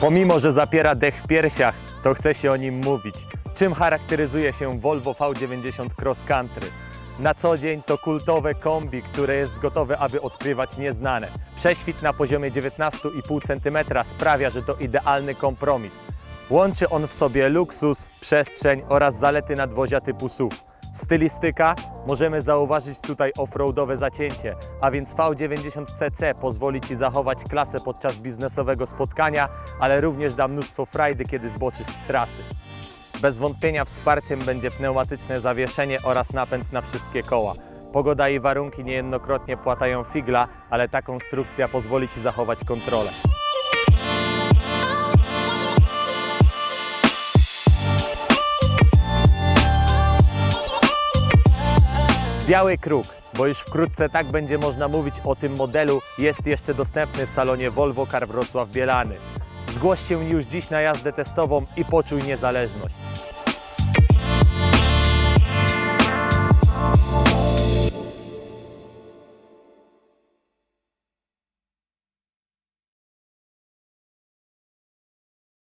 Pomimo, że zapiera dech w piersiach, to chce się o nim mówić. Czym charakteryzuje się Volvo V90 Cross Country? Na co dzień to kultowe kombi, które jest gotowe, aby odkrywać nieznane. Prześwit na poziomie 19,5 cm sprawia, że to idealny kompromis. Łączy on w sobie luksus, przestrzeń oraz zalety nadwozia typu SUV. Stylistyka możemy zauważyć tutaj offroadowe zacięcie, a więc V90cc pozwoli Ci zachować klasę podczas biznesowego spotkania, ale również da mnóstwo frajdy, kiedy zboczysz z trasy. Bez wątpienia wsparciem będzie pneumatyczne zawieszenie oraz napęd na wszystkie koła. Pogoda i warunki niejednokrotnie płatają figla, ale ta konstrukcja pozwoli Ci zachować kontrolę. Biały Kruk, bo już wkrótce tak będzie można mówić o tym modelu, jest jeszcze dostępny w salonie Volvo Car Wrocław Bielany. Zgłoś się już dziś na jazdę testową i poczuj niezależność.